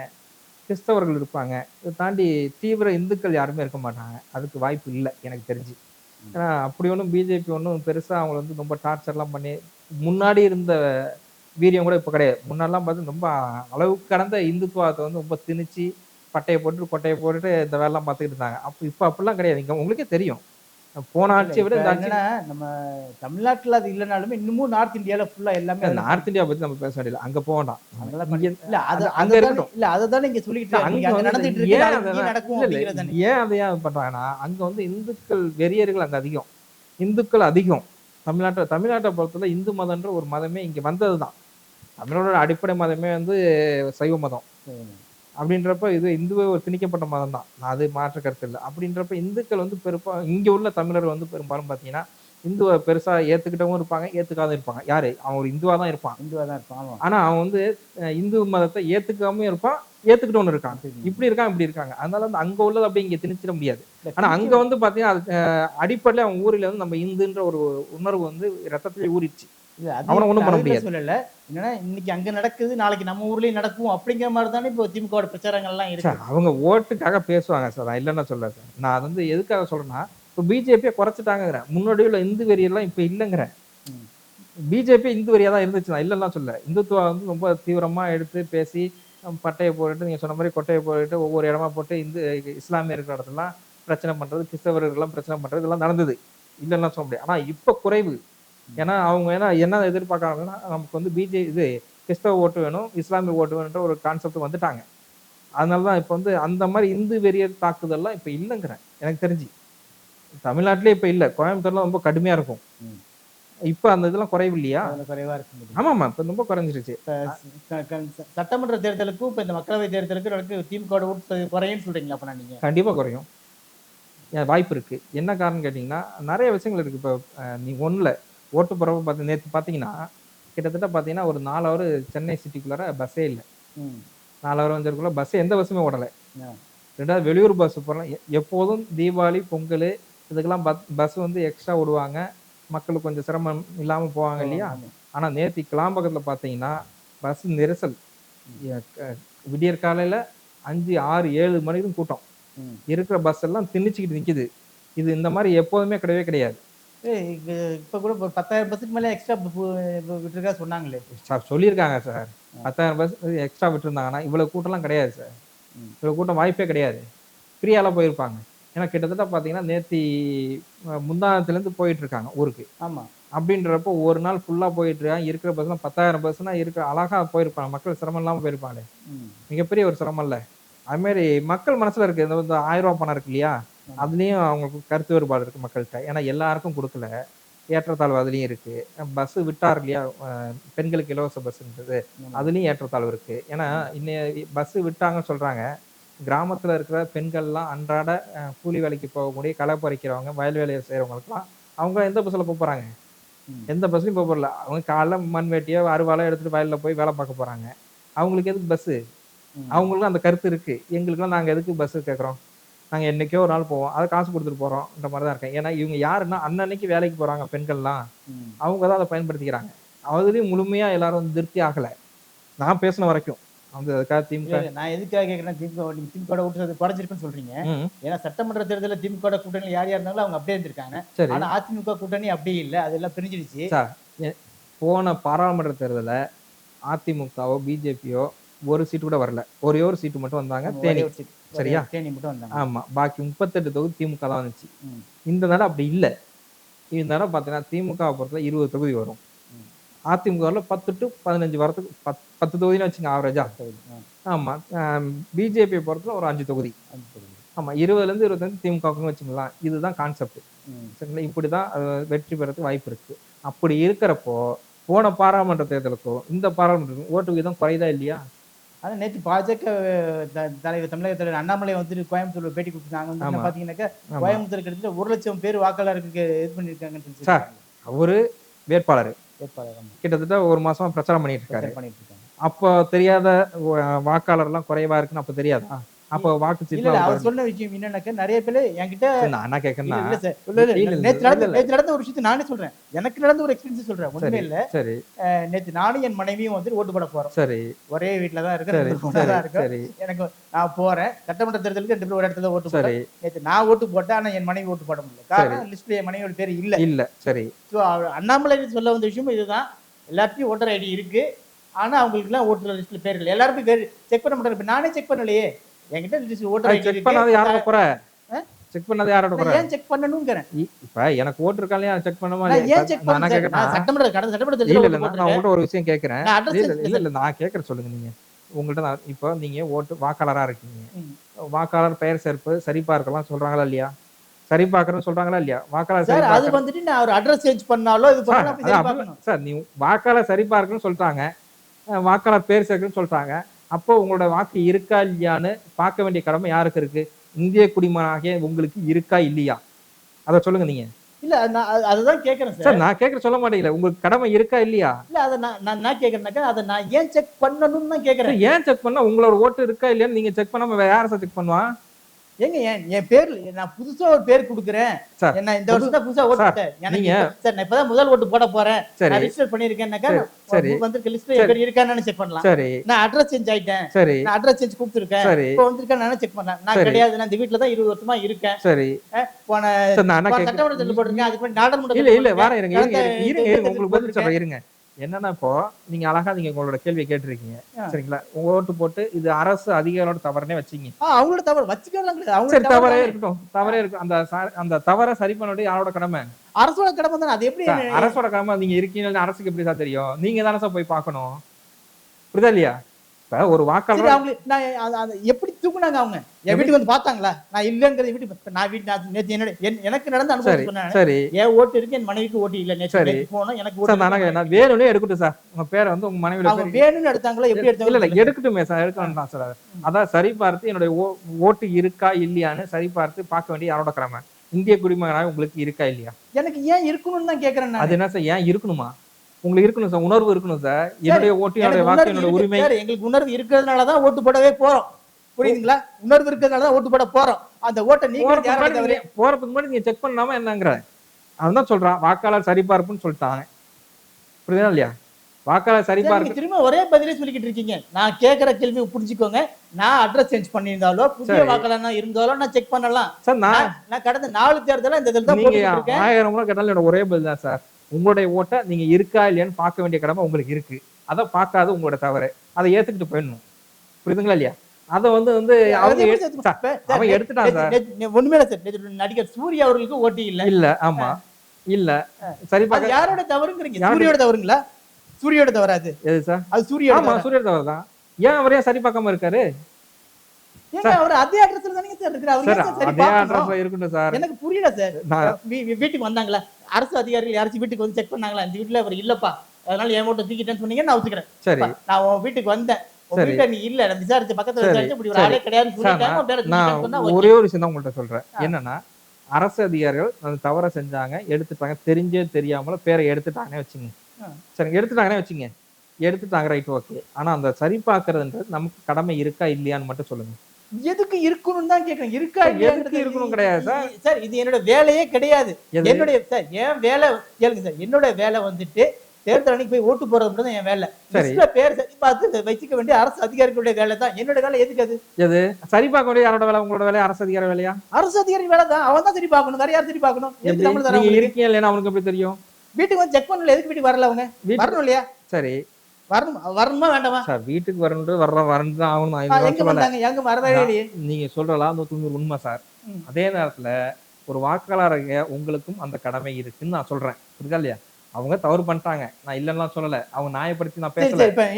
கிறிஸ்தவர்கள் இருப்பாங்க. இதை தாண்டி தீவிர இந்துக்கள் யாருமே இருக்க மாட்டாங்க. அதுக்கு வாய்ப்பு இல்லை எனக்கு தெரிஞ்சு. ஏன்னா அப்படி ஒன்றும் பிஜேபி ஒன்றும் பெருசாக அவங்கள வந்து ரொம்ப டார்ச்சர்லாம் பண்ணி முன்னாடி இருந்த வீரியம் கூட இப்போ கிடையாது. முன்னாடிலாம் பார்த்து ரொம்ப அளவுக்கு கடந்த இந்துத்துவத்தை வந்து ரொம்ப திணிச்சு பட்டையை போட்டு கொட்டையை போட்டுட்டு இந்த வேலைலாம் பார்த்துக்கிட்டு இருந்தாங்க. அப்போ இப்போ அப்படிலாம் கிடையாது. இங்கே உங்களுக்கே தெரியும். போன ஆட்சியை விட இந்த ஆட்சி நம்ம தமிழ்நாட்டுல அது இல்லைனாலுமே இன்னமும் நார்த் இந்தியால ஃபுல்லா எல்லாமே நார்த் இந்தியா பத்தி நம்ம பேச வேண்டியது அங்க போக வேண்டாம் இல்ல அது அது- அங்க இருக்கட்டும். இல்ல அததானே இங்க சொல்லிட்டு அங்க நடந்துட்டு ஏன் அதை- நடக்கும் தானே. ஏன் அதை ஏன் பண்றாங்கன்னா அங்க வந்து இந்துக்கள் வெறியர்கள் அங்க அதிகம். இந்துக்கள் அதிகம். தமிழ்நாட்டை தமிழ்நாட்டை பொறுத்தவரை இந்து மதம்ன்ற ஒரு மதமே இங்க வந்ததுதான். தமிழோட அடிப்படை மதமே வந்து சைவ மதம். அப்படின்றப்ப இது இந்துவே ஒரு திணிக்கப்பட்ட மதம் தான் நான் அது மாற்று கருத்து இல்லை. அப்படின்றப்ப இந்துக்கள் வந்து பெருப்பா இங்க உள்ள தமிழர் வந்து பெரும்பாலும் பாத்தீங்கன்னா இந்துவை பெருசா ஏத்துக்கிட்டவங்க இருப்பாங்க ஏத்துக்காத இருப்பாங்க. யாரு? அவன் ஒரு இந்துவா தான் இருப்பான் இந்துவா தான் இருப்பான் ஆமா. ஆனா அவன் வந்து இந்து மதத்தை ஏத்துக்காம இருப்பான் ஏத்துக்கிட்டவனு இருக்கான். இப்படி இருக்கான் இப்படி இருக்காங்க. அதனால வந்து அங்க உள்ளது அப்படி இங்க திணிச்சிட முடியாது. ஆனா அங்க வந்து பாத்தீங்கன்னா அடிப்படையில அவன் ஊர்ல வந்து நம்ம இந்துன்ற ஒரு உணர்வு வந்து ரத்தத்திலே ஊறிடுச்சு. அவனை ஒண்ணும் பண்ண முடியாது. என்னன்னா இன்னைக்கு அங்க நடக்குது நாளைக்கு நம்ம ஊர்லயும் நடக்கும் அப்படிங்கிற மாதிரி தானே இப்போ திமுக பிரச்சாரங்கள் எல்லாம் இருக்கு அவங்க ஓட்டுக்காக பேசுவாங்க சார் நான் இல்லைன்னா சொல்ல சார். நான் அது வந்து எதுக்காக சொல்றேன்னா இப்போ பிஜேபியை குறைச்சிட்டாங்கிறேன் முன்னாடி உள்ள இந்து வெறியெல்லாம் இப்போ இல்லைங்கிறேன். பிஜேபி இந்து வெறியா தான் இருந்துச்சு நான் இல்லைன்னா சொல்ல இந்துத்துவா வந்து ரொம்ப தீவிரமா எடுத்து பேசி பட்டையை போட்டுட்டு நீங்க சொன்ன மாதிரி கொட்டையை போட்டுட்டு ஒவ்வொரு இடமா போட்டு இந்து இஸ்லாமிய இருக்கிற இடத்துலாம் பிரச்சனை பண்றது கிறிஸ்தவர்கள்லாம் பிரச்சனை பண்றது இதெல்லாம் நடந்தது. இல்லைன்னா சொல்ல முடியாது ஆனா இப்போ குறைவு ஏன்னா அவங்க ஏன்னா என்ன எதிர்பார்க்கறாங்கன்னா நமக்கு வந்து பிஜே இது கிறிஸ்தவ ஓட்டு வேணும் இஸ்லாமிய ஓட்டு வேணுன்ற ஒரு கான்செப்ட் வந்துட்டாங்க. அதனால தான் இப்போ வந்து அந்த மாதிரி இந்து வெறியர் தாக்குதல்லாம் இப்போ இல்லைங்கிறேன். எனக்கு தெரிஞ்சு. தமிழ்நாட்டிலே இப்போ இல்லை. கோயம்புத்தூர்ல ரொம்ப கடுமையா இருக்கும். இப்போ அந்த இதெல்லாம் குறைவு இல்லையா அதுல குறைவா இருக்கு ஆமாம்மா இப்போ ரொம்ப குறைஞ்சிருச்சு. சட்டமன்ற தேர்தலுக்கும் இப்ப இந்த மக்களவை தேர்தலுக்கும் நடக்கு திமுக குறையும் சொல்றீங்களா அப்ப நீங்க? கண்டிப்பா குறையும். வாய்ப்பு இருக்கு. என்ன காரணம் கேட்டிங்கன்னா நிறைய விஷயங்கள் இருக்கு. இப்போ அஹ், நீ ஒண்ணுல ஓட்டு போறப்ப பார்த்து நேற்று பார்த்தீங்கன்னா கிட்டத்தட்ட பார்த்தீங்கன்னா ஒரு நாலு ஹவர் சென்னை சிட்டிக்குள்ளார பஸ்ஸே இல்லை. நாலு ஹவர் வந்திருக்குள்ள பஸ் எந்த பஸ்ஸுமே ஓடலை. ரெண்டாவது வெளியூர் பஸ் போகிறோம் எப்போதும் தீபாவளி பொங்கல் இதுக்கெல்லாம் பஸ் பஸ் வந்து எக்ஸ்ட்ரா விடுவாங்க மக்களுக்கு கொஞ்சம் சிரமம் இல்லாமல் போவாங்க இல்லையா. ஆனால் நேற்று கிளாம்பக்கத்தில் பார்த்தீங்கன்னா பஸ் நெரிசல். விடியற் காலையில் அஞ்சு ஆறு ஏழு மணிக்கும் கூட்டம். இருக்கிற பஸ் எல்லாம் திணிச்சுக்கிட்டு நிக்குது. இது இந்த மாதிரி எப்போதுமே கிடையவே கிடையாது. இப்ப கூட ஒரு பத்தாயிரம் பஸ்ஸுக்கு மேல எக்ஸ்ட்ரா விட்டுருக்கா சொன்னாங்களே. சார் சொல்லியிருக்காங்க சார். பத்தாயிரம் பஸ் எக்ஸ்ட்ரா விட்டுருந்தாங்கன்னா இவ்வளோ கூட்டம்லாம் கிடையாது சார். இவ்வளோ கூட்டம் வாய்ப்பே கிடையாது. ஃப்ரீயாலாம் போயிருப்பாங்க. ஏன்னா கிட்டத்தட்ட பார்த்தீங்கன்னா நேத்தி முந்தானத்துலேருந்து போயிட்டு இருக்காங்க ஊருக்கு. ஆமா. அப்படின்றப்போ ஒரு நாள் ஃபுல்லாக போயிட்டு இருக்காங்க இருக்கிற பஸ்லாம் பத்தாயிரம் பஸ்னா இருக்கிற அழகா போயிருப்பாங்க. மக்கள் சிரமம் இல்லாமல் போயிருப்பாங்களே. மிகப்பெரிய ஒரு சிரமம் இல்லை. அது மாதிரி மக்கள் மனசுல இருக்கு இந்த ஆயிரம் ரூபாய் பணம் இருக்கு இல்லையா? அதுலயும் அவங்களுக்கு கருத்து வேறுபாடு இருக்கு மக்கள்கிட்ட. ஏன்னா எல்லாருக்கும் கொடுக்கல. ஏற்றத்தாழ்வு அதுலயும் இருக்கு. பஸ் விட்டார் இல்லையா? பெண்களுக்கு இலவச பஸ்ன்றது ஆமா. அதுலயும் ஏற்றத்தாழ்வு இருக்கு. ஏன்னா இன்னைய பஸ் விட்டாங்கன்னு சொல்றாங்க. கிராமத்துல இருக்கிற பெண்கள்லாம் அன்றாட கூலி வேலைக்கு போகக்கூடிய களை பறிக்கிறவங்க வயல் வேலையை செய்யறவங்களுக்குலாம் அவங்க எந்த பஸ்ல போக போறாங்க. எந்த பஸ்லயும் போக போறல அவங்க காலைல மண் வெட்டியோ அருவாலோ எடுத்துட்டு வயல்ல போய் வேலை பார்க்க போறாங்க. அவங்களுக்கு எதுக்கு பஸ் ம். அவங்களுக்கும் அந்த கருத்து இருக்கு. எங்களுக்குலாம் நாங்க எதுக்கு பஸ் கேட்குறோம் நாங்க என்னைக்கோ ஒரு நாள் போவோம். அதை காசு கொடுத்துட்டு போறோம்ன்ற மாதிரி தான் இருக்கேன். ஏன்னா இவங்க யாருன்னா அன்னன்னைக்கு வேலைக்கு போறாங்க பெண்கள்லாம். அவங்க தான் அதை பயன்படுத்திக்கிறாங்க. அதுலயும் முழுமையா எல்லாரும் வந்து திருப்தி ஆகல. நான் பேசின வரைக்கும். அந்த அதுக்காக திமுக நான் எதுக்காக கேக்குறேன் திமுக திமுக ஓட்டு குறைஞ்சிருக்குன்னு சொல்றீங்க. ஏன்னா சட்டமன்ற தேர்தலில் திமுக கூட்டணி யார் யார் இருந்தாலும் அவங்க அப்படியே இருந்திருக்காங்க. சரி. ஆனா அதிமுக கூட்டணி அப்படியே இல்ல. அதெல்லாம் பிரிஞ்சிடுச்சு சார் எ- போன பாராளுமன்ற தேர்தலில் அதிமுகவோ பிஜேபியோ ஒரு சீட்டு கூட வரல. ஒரே ஒரு சீட்டு மட்டும் வந்தாங்க. தேனி. சரியா? தேனி மட்டும் வந்தாங்க. ஆமா. பாக்கி முப்பத்தெட்டு தொகுதி திமுக தான் வந்துச்சு. இந்த தடவை அப்படி இல்லை. இந்த தடவை பார்த்தீங்கன்னா திமுக பொறுத்தல இருபது தொகுதி வரும். அதிமுகவில் பத்து டு பதினஞ்சு வரத்துக்கு பத் பத்து தொகுதின்னு வச்சுங்க ஆவரேஜா ஆமா. பிஜேபியை பொறுத்தவரை ஒரு அஞ்சு தொகுதி. ஆமா. இருபதுல இருந்து இருபத்தஞ்சு திமுகவுக்குன்னு வச்சுக்கலாம் இதுதான் கான்செப்ட் சரிங்களா? இப்படிதான் அது வெற்றி பெறதுக்கு வாய்ப்பு இருக்கு. அப்படி இருக்கிறப்போ போன பாராளுமன்ற தேர்தலுக்கும் இந்த பாராளுமன்ற ஓட்டு விகிதம் குறையுதா இல்லையா? ஆனா நேற்று பாஜக தலைவர் தமிழக தலைவர் அண்ணாமலை வந்துட்டு கோயம்புத்தூர்ல பேட்டி கொடுத்தாங்க வந்து. கோயம்புத்தூர் கிட்டத்தட்ட ஒரு லட்சம் பேர் வாக்காளருக்கு இது சார். அவரு வேட்பாளர். வேட்பாளர். கிட்டத்தட்ட ஒரு மாசமா பிரச்சாரம் பண்ணிட்டு இருக்காரு. பண்ணிட்டு இருக்காங்க. அப்போ தெரியாத வாக்காளர் எல்லாம் குறைவா இருக்குன்னு அப்ப தெரியாதா. அப்போ வாக்கு அவர் சொன்ன விஷயம் என்னன்னாக்கா நிறைய பேர் என்கிட்ட நான் இல்ல, நேத்து நடந்த இல்ல. நேத்து நடந்த ஒரு விஷயத்தை நானே சொல்றேன். எனக்கு நடந்த ஒரு எக்ஸ்பீரியன்ஸ் சொல்றேன். ஒண்ணுமே இல்ல. சரி. நேத்து நானும் என் மனைவியும் வந்து ஓட்டு போட போறோம். சரி. ஒரே வீட்டுல தான் சரி இருக்கேன் எனக்கு நான் போறேன். சட்டமன்ற தேர்தலுக்கு ரெண்டு பேரும் ஒரு இடத்துல ஓட்டு போட்டேன் நேத்து நான் ஓட்டு போட்டேன் ஆனா என் மனைவி ஓட்டு போட முடியல. காரணம் லிஸ்ட்ல என் மனைவியோட பேர் இல்ல. இல்ல சரி. அண்ணாமலை சொல்ல வந்த விஷயம் இதுதான். எல்லாத்தையும் ஓட்டர் ஐடி இருக்கு. ஆனா அவங்களுக்கு எல்லாம் ஓட்டர் லிஸ்ட்ல பேர் இல்லை. எல்லாருமே பேர் செக் பண்ண மாட்டாங்க. நானே செக் பண்ணலையே. என்கிட்ட ஓட்டர் ஐடி செக் பண்ணாத யாரோட குறை? செக் பண்ணாத யாரோட குறை? ஏன் செக் பண்ணணுங்கிறேன் இ- இப்ப எனக்கு ஓட்டு இருக்கா இல்லையா? செக் பண்ணமா இல்லையா? ஏன் செக் பண்ண நான் சட்டமன்ற கடந்த சட்டமன்ற இல்ல தேர்தலில் இல்ல ஓட்டு நான். உங்கள்ட்ட ஒரு விஷயம் கேக்குறேன். இல்ல இல்ல நான் கேக்குற சொல்லுங்க நீங்க. உங்கள்ட்ட நான் இப்போ நீங்க ஓட்டு வாக்காளரா இருக்கீங்க. வாக்காளர் பெயர் சேர்ப்பு சரிபார்க்கலாம் சொல்றாங்களா இல்லையா? சரிபார்க்கறேன்னு சொல்றாங்களா இல்லையா? வாக்காளர் சார் அது வந்துட்டு நான் ஒரு அட்ரஸ் சேஞ்ச் பண்ணாலோ இது சார், பண்ணாலும் சரி சார் நீ வாக்காளர் சரிபார்க்கணும்னு சொல்லிட்டாங்க. அஹ் வாக்காளர் பேர் சேர்க்கணும்னு சொல்லிட்டாங்க. அப்போ உங்களோட வாக்கு இருக்கா இல்லையான்னு பார்க்க வேண்டிய கடமை யாருக்கு இருக்கு? இந்திய குடிமகனாகிய உங்களுக்கு இருக்கா இல்லையா? அதை சொல்லுங்க நீங்க. இல்ல நான் அது- அதுதான் கேக்குறேன் சார். நான் கேட்கற சொல்ல மாட்டேங்கல உங்களுக்கு கடமை இருக்கா இல்லையா? இல்ல அதை நான் நான் நான் கேக்குறேன்னாக்கா அதை நான் ஏன் செக் பண்ணணும்னு தான் கேக்குறேன். சார், ஏன் செக் பண்ணா? உங்களோட ஓட்டு இருக்கா இல்லையான்னு நீங்க செக் பண்ணாம வேற யாரை செக் பண்ணுவான் ஏங்க என் என் பேர் நான் புதுசா ஒரு பேர் கொடுக்குறேன். என்ன இந்த வருஷம் தான் புதுசா ஓட்டு போட்டேன். எனக்கு சார் நான் இப்பதான் முதல் ஓட்டு போட போறேன். நான் ரிஜிஸ்டர் பண்ணிருக்கேன்னாக்கா சரி. வந்திருக்க லிஸ்ட்ல என் பேர் இருக்கான்னு செக் பண்ணலாம். சரி. நான் அட்ரஸ் சேஞ்ச் ஆயிட்டேன். நான் அட்ரஸ் சேஞ்ச் கொடுத்துருக்கேன் இப்போ வந்திருக்கேன் செக் பண்ணலாம் நான். கிடையாது. நான் இந்த வீட்டுல தான் இருபது வருஷமா இருக்கேன். சரி. போன தேர்தல் போட்டிருக்கேன். அதுக்கு நாடாளுமன்ற இல்ல இல்ல. வேற இருங்க இருங்க இருங்க, உங்களுக்கு பதில். சொல்றேன். இருங்க. என்னன்னா இப்போ நீங்க அழகா நீங்க உங்களோட கேள்வியை கேட்டிருக்கீங்க. சரிங்களா? உங்க ஓட்டு போட்டு இது அரசு அதிகாரியோட தவறுனே வச்சீங்க. அவங்களோட தவறு. வச்சுக்கலாம் சரி தவறு. இருக்கட்டும். தவறே இருக்கும் அந்த அந்த தவறை சரி பண்ண யாரோட கடமை? அரசோட கடமை தானே. அது எப்படி அரசோட கடமை நீங்க இருக்கீங்கன்னு அரசுக்கு எப்படி சார் தெரியும்? நீங்க தானே சார் போய் பார்க்கணும். புரியுதா இல்லையா? இப்ப ஒரு வாக்காளர் அவங்க நான் அது- அது எப்படி தூக்குனாங்க அவங்க? என் வீட்டுக்கு வந்து பார்த்தாங்களா? நான் இல்லங்கிறது இப்ப நான் வீட்டு நேத்து என்னோட என்- எனக்கு நடந்த அனுபவம் சரி என் ஓட்டு இருக்கு என் மனைவிக்கு ஓட்டு இல்ல சரி. போனோம் எனக்கு ஓட்டு நான் வேணும்னே எடுக்கட்டும் சார். உங்க பேரை வந்து உங்க மனைவியோட அவங்க வேணும்னு எடுத்தாங்களா எப்படி இல்ல இல்ல எடுத்தாங்க எடுக்கட்டுமே சார் எடுக்கணும் தான் சார். அதான் சரி பார்த்து என்னுடைய ஓட்டு இருக்கா இல்லையான்னு சரி பார்த்து பார்க்க வேண்டிய யாரோட கடமை? இந்திய குடிமகனாக உங்களுக்கு இருக்கா இல்லையா? எனக்கு ஏன் இருக்கணும்னு தான் கேக்குறேன் நான். அது என்ன சார் ஏன் இருக்கணுமா? உங்களுக்கு இருக்கணும் சார் உணர்வு இருக்கணும் சார். என்னுடைய ஓட்டு என்னுடைய வாக்கு என்னோட உரிமை. எங்களுக்கு உணர்வு இருக்கிறதுனால தான் ஓட்டு போடவே போறோம். புரியுதுங்களா? உணர்வு இருக்கிறதுனால தான் ஓட்டு போட போறோம். அந்த ஓட்டை நீங்க போறதுக்கு முன்னாடி நீங்க- செக் பண்ணாம என்னங்கிற. அதுதான் சொல்றான் வாக்காளர் சரிபார்ப்புன்னு சொல்லிட்டாங்க புரியுதா இல்லையா? வாக்காளர் சரி, சரிபார்ப்பு திரும்ப ஒரே பதிலே சொல்லிக்கிட்டு இருக்கீங்க. நான் கேக்குற கேள்வி புரிஞ்சுக்கோங்க. நான் அட்ரஸ் சேஞ்ச் பண்ணியிருந்தாலோ புதிய சரி. வாக்காளனா இருந்தாலோ நான் செக் பண்ணலாம். சார் நான் நான் கடந்த நாலு தேர்தலா இந்த இதில் தான் ஆயிரம் முறை கேட்டாலும் என்னோட ஒரே பதில் தான் சார். உங்களுடைய ஓட்டை நீங்க இருக்கா இல்லையான்னு பார்க்க வேண்டிய கடமை உங்களுக்கு இருக்கு. அதை பார்க்காத உங்களோட தவறு. அதை ஏத்துக்கிட்டு போயிடணும். புரியுதுங்களா இல்லையா? அதை வந்து வந்து அவங்க எப்படி எடு- சேர்த்து- சார், இப்ப, சார், அவன் நேத்து- எடுத்துட்டான் சார். நேத்து- நேத்து- ஒண்ணுமே நடிகர் சூர்யா அவர்களுக்கு ஓட்டு இல்ல. இல்ல ஆமா. இல்ல. சரி பார்க்க யாரோட தவறுங்கிறீங்க? சூரியோட தவறுங்களா? சூரியோட தவறாது எது சார்? அது சூரியோட ஆமா? சூரிய தவறு தான். ஏன் அவரே சரி பார்க்காம இருக்காரு? அவர் அதே அட்ரஸ்ல தானே சார் அதே இருக்கட்டும் சார் எனக்கு புரியல சார் வீட்டுக்கு வந்தாங்களா? அரசு அதிகாரிகள் யாராச்சும் வீட்டுக்கு வந்து செக் பண்ணாங்களா? இந்த வீட்டுல அவர் இல்லப்பா. அதனால என் ஓட்டு தூக்கிட்டேன்னு சொன்னீங்க நான் ஒத்துக்கிறேன். சரி. நான் வீட்டுக்கு வந்தேன். உன் சரி. வீட்டுல நீ இல்ல. நான் விசாரிச்ச பக்கத்துல சரி, விசாரிச்சு இப்படி ஒரு. ஒரே விஷயம் உங்கள்ட்ட சொல்றேன். என்னன்னா அரசு அதிகாரிகள் அந்த தவறை செஞ்சாங்க. எடுத்துட்டாங்க. தெரிஞ்சே தெரியாமல பேரை எடுத்துட்டாங்கன்னே வச்சுங்க. சரி எடுத்துட்டாங்கன்னே வச்சுங்க. எடுத்துட்டாங்க. Right okay. ஆனா அந்த சரி பார்க்கறதுன்றது நமக்கு கடமை இருக்கா இல்லையான்னு மட்டும் சொல்லுங்க. எதுக்கு இருக்கணும்னு தான் கேக்குறேன் இருக்கா எதுக்கு இருக்கணும் கிடையாது சார். இது என்னோட வேலையே கிடையாது? என்னுடைய சார் என் வேலை கேளுங்க சார் என்னோட வேலை வந்துட்டு தேர்தல் அன்னைக்கு போய் ஓட்டு போறது மட்டும் தான் என் வேலை. லிஸ்ட்ல பேர் சரி பார்த்து வச்சுக்க வேண்டிய அரசு அதிகாரிகளுடைய வேலை தான். என்னோட வேலை எதுக்கு அது? எது? சரி பார்க்க வேண்டிய யாரோட வேலை? உங்களோட வேலையா? அரசு அதிகார வேலையா? அரசு அதிகாரி வேலை தான். அவன் தான் சரி பார்க்கணும். வேற யார் சரி பார்க்கணும்? நீங்க? இருக்கீங்க இல்லையா? அவனுக்கு எப்படி தெரியும்? வீட்டுக்கு வந்து செக் பண்ணல எதுக்கு வீட்டுக்கு வரல அவங்க வரணும் இல்லையா? சரி. வரணும்? வரணுமா வேண்டாமா? சார் வீட்டுக்கு வரணும் வர்ற வரணும் தான் ஆகணும் எங்க இல்லையே? நீங்க சொல்றலாம் அந்த தொண்ணூறு உண்மை சார். அதே நேரத்துல ஒரு வாக்காளராக உங்களுக்கும் அந்த கடமை இருக்குன்னு நான் சொல்றேன். புரியுதா இல்லையா? அவங்க தவறு பண்ணிட்டாங்க. நான் இல்லைன்னா சொல்லல. அவங்க நியாயப்படுத்தி நான் பேசல. இப்ப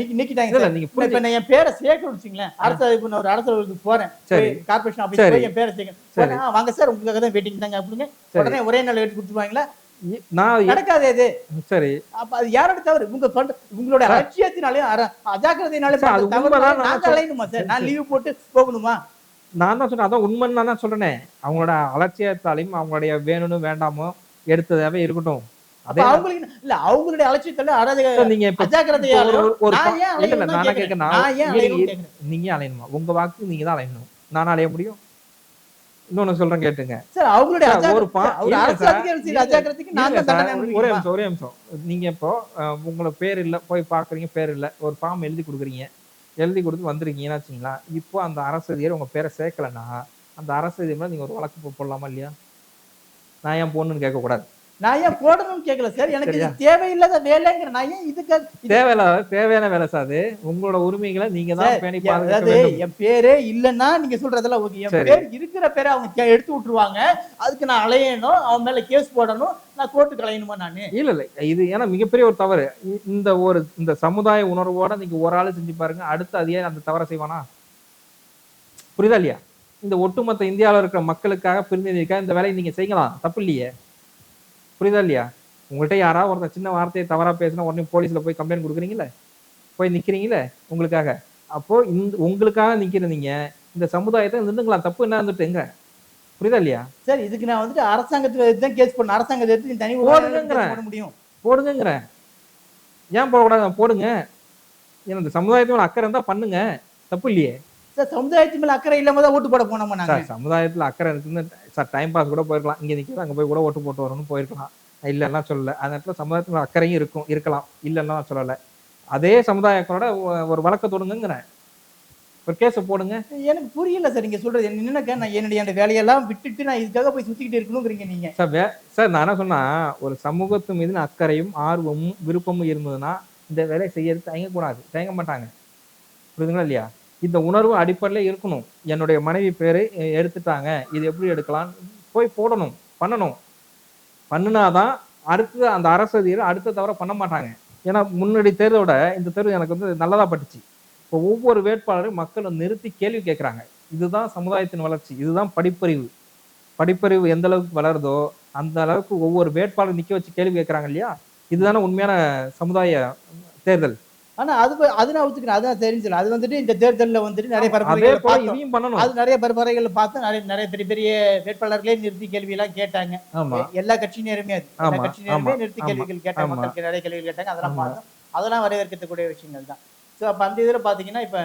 இல்ல நீங்க இப்ப நான் என் பேரை சேர்க்கணும் வச்சுங்களேன் அரசு இப்ப நான் ஒரு அரசு அலுவலகத்துக்கு போறேன். சரி. கார்பரேஷன். போய் என் பேரை சேர்க்கணும். சரி. உடனே, "ஆ, வாங்க சார் உங்களுக்காக தான் வெயிட்டிங் தாங்க அப்படிங்க. சரி. உடனே ஒரே நாள் எடுத்து கொடுத்துருவாங்களா? நான் நடக்காது சரி. அப்ப அது யாரோட தவறு? உங்க பண்ற உங்களோட அலட்சியத்தினாலே அஜாக்கிரதையினாலே நான் சார்? நான் லீவ் போட்டு போகணுமா? நான் தான் சொன்னேன் அதான் உண்மைன்னு நான் தான் சொல்றேனே. அவங்களோட அலட்சியத்தாலையும் அவங்களுடைய வேணும்னு வேண்டாமோ எடுத்ததாவே இருக்கட்டும். அப்ப அதே அவங்களுக்கு இல்ல அவங்களுடைய அலட்சியத்தால அராஜக நீங்க. கேக்குறேன். நீங்க அலையணுமா? உங்க வாக்கு நீங்க தான் அலையணும். நான் அலைய முடியும்? இன்னொன்னு சொல்றேன் கேட்டுங்க. சார் அவங்களுடைய ஒரு ஒரு? நிமிஷம் ஒரே நிமிஷம். நீங்க இப்போ உங்களை பேர் இல்ல போய் பாக்குறீங்க பேர் இல்ல. ஒரு ஃபார்ம் எழுதி கொடுக்குறீங்க. எழுதி கொடுத்து வந்திருக்கீங்கன்னு வச்சுங்களா இப்போ அந்த அரசு அதிகாரி உங்க பேரை சேர்க்கலன்னா அந்த அரசு அதிகாரி நீங்க ஒரு வழக்கு போடலாமா இல்லையா? நான் ஏன் போடணும்னு கேட்க கூடாது நான் ஏன் போடணும்னு கேட்கல சார். எனக்கு இது? தேவையில்லாத வேலைங்கிற நான் ஏன் இதுக்கு இது- தேவையில்லாத தேவையான வேலை சார் அது. உங்களோட உரிமைகளை நீங்க தான் பேணி அதாவது என் பேரே இல்லைன்னா நீங்க சொல்றதெல்லாம் ஓகே. என். பேர் இருக்கிற பேரை அவங்க எடுத்து விட்டுருவாங்க. அதுக்கு நான் அலையணும் அவன் மேல கேஸ் போடணும் நான் கோர்ட்டுக்கு அலையணுமா நானு? இல்ல இல்ல. இது ஏன்னா மிகப்பெரிய ஒரு தவறு. இந்த ஒரு இந்த சமுதாய உணர்வோட நீங்க ஒரு ஆளு செஞ்சு பாருங்க அடுத்த அதிகாரி அந்த தவறை செய்வானா? புரியுதா இல்லையா? இந்த ஒட்டுமொத்த இந்தியாவில் இருக்கிற மக்களுக்காக பிரதிநிதிக்காக இந்த வேலையை நீங்க செய்யலாம். தப்பு இல்லையே. புரியுதா இல்லையா? உங்கள்கிட்ட யாராவது ஒருத்தன் சின்ன வார்த்தையை தவறா பேசினா உடனே போலீஸ்ல போய் கம்ப்ளைண்ட் கொடுக்குறீங்களே போய் நிக்கிறீங்களே உங்களுக்காக? அப்போ இந்த உங்களுக்காக நிக்கிற நீங்க இந்த சமுதாயத்தை நின்றுங்களா? தப்பு என்ன இருந்துட்டுங்க புரியுதா இல்லையா? சார் இதுக்கு நான் வந்துட்டு அரசாங்கத்துக்கு தான் கேஸ் பண்ண அரசாங்கத்தை எடுத்து நீ தனி ஒரு போடுங்கங்கிறேன். case போட முடியும். போடுங்கங்கிறேன் ஏன் போடக்கூடாது? போடுங்க. ஏன்னா இந்த சமுதாயத்து மேல அக்கறை இருந்தா பண்ணுங்க. தப்பு இல்லையே. சார் சமுதாயத்து மேல அக்கறை இல்லாம தான் ஓட்டு போட போனோமா நாங்க? சார் சமுதாயத்துல அக்கறை இருக்குன்னு சார் டைம் பாஸ் கூட போயிருக்கலாம். இங்க நிக்கிறது அங்க போய் கூட ஓட்டு போட்டு வரணும்னு போயிருக்கலாம். இல்லைன்னா சொல்லல. அந்த இடத்துல சமுதாயத்துல அக்கறையும் இருக்கும் இருக்கலாம். இல்லைன்னா நான் சொல்லல. அதே சமுதாயத்தோட ஒ- ஒரு வழக்க தொடுங்கிறேன் ஒரு கேஸை போடுங்க. எனக்கு புரியல சார் நீங்க சொல்றது. என்னக்கா நான் என்னுடைய அந்த வேலையெல்லாம் விட்டுட்டு நான் இதுக்காக போய் சுத்திக்கிட்டு இருக்கணுங்கிறீங்க நீங்க. சார் வே சார் நான் என்ன சொன்னா ஒரு சமூகத்து மீது அக்கறையும் ஆர்வமும் விருப்பமும் இருந்ததுன்னா இந்த வேலையை செய்யறது தயங்கக்கூடாது. தயங்க மாட்டாங்க. புரியுதுங்களா இல்லையா? இந்த உணர்வு அடிப்படையில் இருக்கணும். என்னுடைய மனைவி பேர் எ- எடுத்துட்டாங்க. இது எப்படி எடுக்கலாம்? போய் போடணும். பண்ணணும். பண்ணினாதான் அடுத்து அந்த அரசு அடுத்த தவிர பண்ண மாட்டாங்க. ஏன்னா முன்னாடி தேர்தலோட இந்த தேர்வு எனக்கு வந்து நல்லதா பட்டுச்சு. இப்போ ஒவ்வொரு வேட்பாளரும் மக்களை நிறுத்தி கேள்வி கேட்குறாங்க இதுதான் சமுதாயத்தின் வளர்ச்சி. இதுதான் படிப்பறிவு. படிப்பறிவு எந்த அளவுக்கு வளருதோ அந்த அளவுக்கு ஒவ்வொரு வேட்பாளர் நிற்க வச்சு கேள்வி கேட்குறாங்க இல்லையா? இதுதானே உண்மையான சமுதாய தேர்தல். ஆனா அது அது நான் ஒத்துக்கிறேன். அதான் தெரிஞ்சு அது வந்துட்டு இந்த தேர்தல்ல வந்துட்டு நிறைய பரப்புரைகள். இதையும் பண்ணணும். அது நிறைய பரப்புரைகள் பார்த்து நிறைய நிறைய பெரிய பெரிய வேட்பாளர்களே நிறுத்தி கேள்வி எல்லாம் கேட்டாங்க எல்லா கட்சியினருமே அது. எல்லா கட்சியினருமே நிறுத்தி கேள்விகள் கேட்டாங்க. மக்களுக்கு நிறைய கேள்விகள் கேட்டாங்க. அதெல்லாம். பார்த்தோம். அதெல்லாம் வரவேற்கக்கூடிய விஷயங்கள் தான். ஸோ அப்ப அந்த இதுல பாத்தீங்கன்னா இப்ப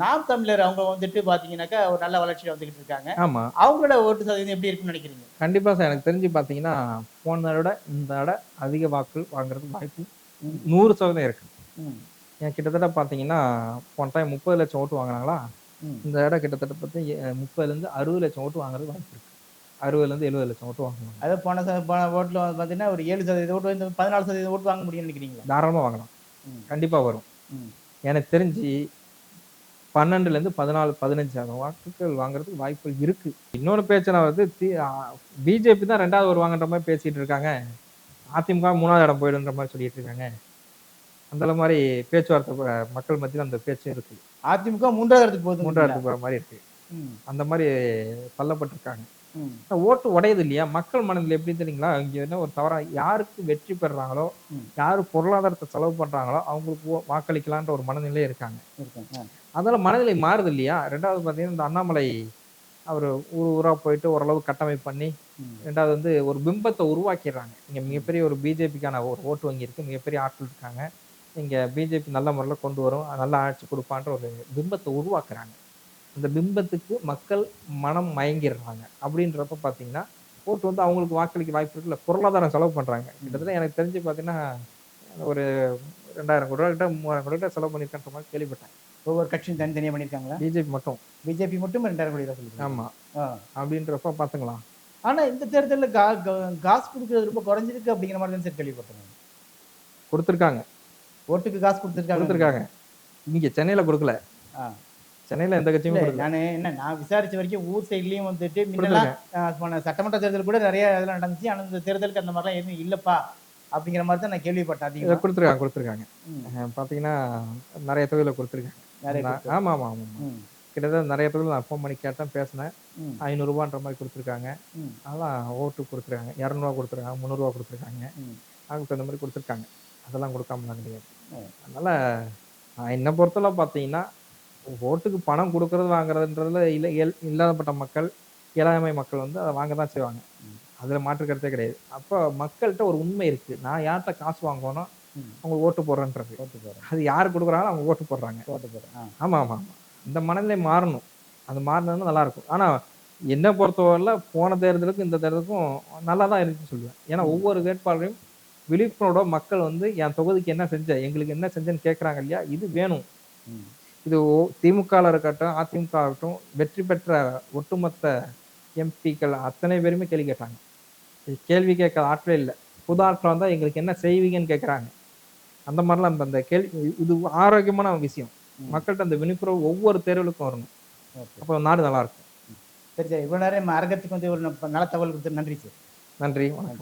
நாம் தமிழர் அவங்க வந்துட்டு பாத்தீங்கன்னாக்கா ஒரு நல்ல வளர்ச்சியில வந்துகிட்டு இருக்காங்க. ஆமா. அவங்களோட ஓட்டு சதவீதம் எப்படி இருக்குன்னு நினைக்கிறீங்க? கண்டிப்பா சார். எனக்கு தெரிஞ்சு பாத்தீங்கன்னா போன விட இந்த விட அதிக வாக்குகள் வாங்குறதுக்கு வாய்ப்பு நூறு சதவீதம் இருக்கு. ஏன் கிட்டத்தட்ட பாத்தீங்கன்னா போன டைம் முப்பது லட்சம் ஓட்டு வாங்கினாங்களா. இந்த இடம் கிட்டத்தட்ட பார்த்து முப்பதுல இருந்து அறுபது லட்சம் ஓட்டு வாங்குறது வாய்ப்பு இருக்கு. அறுபதுல இருந்து எழுபது லட்சம் ஓட்டு வாங்குவாங்க அதாவது போன போன ஓட்டுல வந்து பாத்தீங்கன்னா ஒரு ஏழு சதவீத ஓட்டு வந்து பதினாலு சதவீத ஓட்டு வாங்க முடியும்னு நினைக்கிறீங்களா? தாராளமா வாங்கலாம். ம். கண்டிப்பா வரும். எனக்கு தெரிஞ்சு பன்னெண்டுல இருந்து பதினாலு பதினஞ்சு அந்த வாக்குகள் வாங்குறதுக்கு வாய்ப்புகள் இருக்கு. இன்னொரு பேச்சு நான் வந்து பிஜேபி தான் ரெண்டாவது வருவாங்கன்ற மாதிரி பேசிட்டு இருக்காங்க. அதிமுக மூணாவது இடம் போயிடுன்ற மாதிரி சொல்லிட்டு இருக்காங்க. அந்த மாதிரி பேச்சுவார்த்தை மக்கள் மத்தியில் அந்த பேச்சு இருக்கு. அதிமுக மூன்றாவது இடத்துக்கு போகுது மூன்றாவது இடத்துக்கு போற மாதிரி இருக்கு. அந்த மாதிரி தள்ளப்பட்டிருக்காங்க. ஓட்டு உடையது இல்லையா? மக்கள் மனதில் எப்படி தெரியுங்களா? இங்க என்ன ஒரு தவறா யாருக்கு வெற்றி பெறுறாங்களோ ம். யாரு பொருளாதாரத்தை செலவு பண்றாங்களோ அவங்களுக்கு வாக்களிக்கலான்ற ஒரு மனநிலை இருக்காங்க. அதனால மனநிலை மாறுது இல்லையா? ரெண்டாவது பார்த்தீங்கன்னா இந்த அண்ணாமலை அவர் ஊர் ஊரா போயிட்டு ஓரளவு கட்டமைப்பு பண்ணி. ரெண்டாவது வந்து ஒரு பிம்பத்தை உருவாக்கிடுறாங்க. இங்க மிகப்பெரிய ஒரு பிஜேபிக்கான ஒரு ஓட்டு வங்கி இருக்கு. மிகப்பெரிய ஆட்கள் இருக்காங்க. இங்க பிஜேபி நல்ல முறையில் கொண்டு வரும் நல்ல ஆட்சி கொடுப்பான்ற ஒரு பிம்பத்தை உருவாக்குறாங்க. அந்த பிம்பத்துக்கு மக்கள் மனம் மயங்கிடுறாங்க. அப்படின்றப்ப பார்த்தீங்கன்னா ஓட்டு வந்து அவங்களுக்கு வாக்களிக்க வாய்ப்பு இருக்குல்ல பொருளாதாரம் செலவு பண்றாங்க. கிட்டத்தட்ட எனக்கு தெரிஞ்சு பார்த்தீங்கன்னா ஒரு ரெண்டாயிரம் கோடி ரூபா கிட்ட மூவாயிரம் கோடி கிட்ட செலவு பண்ணியிருக்கன்ற மாதிரி கேள்விப்பட்டேன். ஒவ்வொரு கட்சியும் தனித்தனியா பண்ணிருக்காங்களா? பிஜேபி மட்டும். பிஜேபி மட்டும் ரெண்டாயிரம் கோடி ரூபாய் சொல்லிருக்காங்க. ஆமா. ஆ. அப்படின்றப்ப பாத்துக்கலாம். ஆனா இந்த தேர்தல்ல கா- காசு கொடுக்கறது ரொம்ப குறைஞ்சிருக்கு அப்படிங்கிற மாதிரி தான் சார் கேள்விப்பட்டேன் கொடுத்துருக்காங்க. ஓட்டுக்கு காசு கொடுத்துருக்காங்க. கொடுத்துருக்காங்க. இங்க சென்னையில கொடுக்கல. சென்னையில எந்த கட்சியுமே நானு என்ன நான் விசாரிச்ச வரைக்கும் ஊர் சைட்லயும் வந்துட்டு முன்னெல்லாம் சட்டமன்ற தேர்தல் கூட நிறைய இதெல்லாம் நடந்துச்சு. ஆனா இந்த தேர்தலுக்கு அந்த மாதிரிலாம் எதுவும் இல்லப்பா அப்படிங்கிற மாதிரி தான் நான் கேள்விப்பட்டேன் அதிகமா. கொடுத்துருக்காங்க கொடுத்துருக்காங்க. பார்த்தீங்கன்னா நிறைய தொகையில் கொடுத்துருக்காங்க. ஆமா ஆமா ஆமா கிட்டத்தட்ட நிறைய தொகையில் நான் ஃபோன் பண்ணி கேட்டேன் பேசினேன். ம், ஐநூறுரூபான்ற மாதிரி கொடுத்துருக்காங்க. அதெல்லாம் ஓட்டு கொடுத்துருக்காங்க. இரநூறுவா கொடுத்துருக்காங்க முந்நூறுரூவா கொடுத்துருக்காங்க. அதுக்கு தகுந்த மாதிரி கொடுத்துருக்காங்க. அதெல்லாம் கொடுக்காமலாம் கிடையாது. அதனால நான் என்னை பொறுத்தளவு பார்த்தீங்கன்னா ஓட்டுக்கு பணம் கொடுக்கறது வாங்குறதுன்றதுல இல்லை இயல் இல்லாதப்பட்ட மக்கள் இயலாமை மக்கள் வந்து அதை வாங்க தான் செய்வாங்க. அதில் மாற்று கருத்தே கிடையாது. அப்போ மக்கள்கிட்ட ஒரு உண்மை இருக்கு. நான் யார்கிட்ட காசு வாங்கணும். அவங்க ஓட்டு போடுறேன்றது. போட்டு போறேன் அது யார் கொடுக்குறாங்களோ அவங்க ஓட்டு போடுறாங்க. போட்டு போறேன் ஆ, ஆமா ஆமா ஆமா. இந்த மனநிலை மாறணும். அது மாறினதுன்னா நல்லா இருக்கும் ஆனா என்னை பொறுத்தவரையில போன தேர்தலுக்கும் இந்த தேர்தலுக்கும் நல்லா தான் இருக்குன்னு சொல்லுவேன். ஏன்னா ஒவ்வொரு வேட்பாளரையும் விழிப்புணர்வோட மக்கள் வந்து என் தொகுதிக்கு என்ன செஞ்ச? எங்களுக்கு என்ன செஞ்சேன்னு கேட்குறாங்க இல்லையா? இது வேணும். இது திமுகவில் இருக்கட்டும் அதிமுக ஆகட்டும் வெற்றி பெற்ற ஒட்டுமொத்த எம்பிக்கள் அத்தனை பேருமே கேள்வி கேட்டாங்க. கேள்வி கேட்காத ஆட்களே இல்லை. புது ஆட்கள் வந்தால் எங்களுக்கு என்ன செய்வீங்கன்னு கேட்குறாங்க அந்த மாதிரிலாம் அந்த- அந்த கேள்வி இது ஆரோக்கியமான விஷயம். மக்கள்கிட்ட அந்த விழிப்புணர்வு ஒவ்வொரு தேர்தலுக்கும் வரணும். அப்போ நாடு நல்லா இருக்கும். சரி சரி. இவ்வளோ நேரம் அரங்கத்துக்கு வந்து ஒரு நல்ல தகவல் கொடுத்து நன்றி சார். நன்றி வணக்கம்.